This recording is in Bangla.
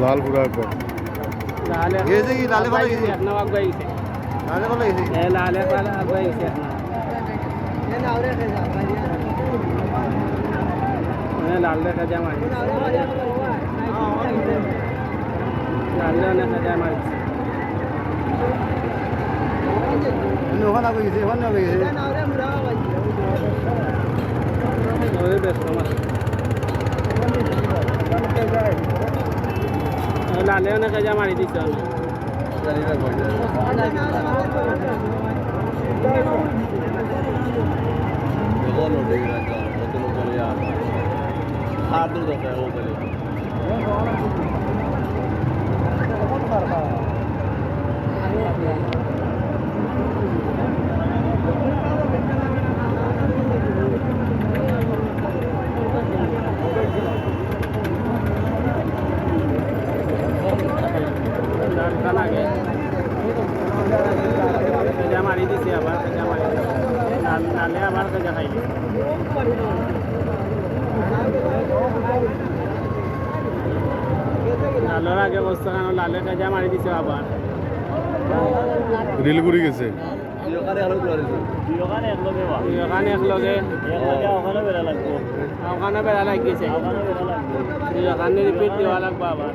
লাল একবার লালে গেছে কি? লালে ভালো গেছে একনা আকবা গেছে। লালে ভালো গেছে। এ লালে পালা আকবা গেছে একনা লাল দেখা যায় মারি। লালে দেখা যায় মারি ওখানে গেছে ওখানে গেছে। লালে অনেক যায় মারি দিছে অনেক লাল টান আগে কেজা মারি দিছে আবার কেজা মারি লালে আবার কেজা খাইলি লালের আগে বস্তু কেন লালে কেজা মারি দিছে আবার রিল করে গেছে। ওখানে একলগে ওখানে বেড়া লাগিয়েছে ওখানে রিপিট দেওয়া লাগবে। আবার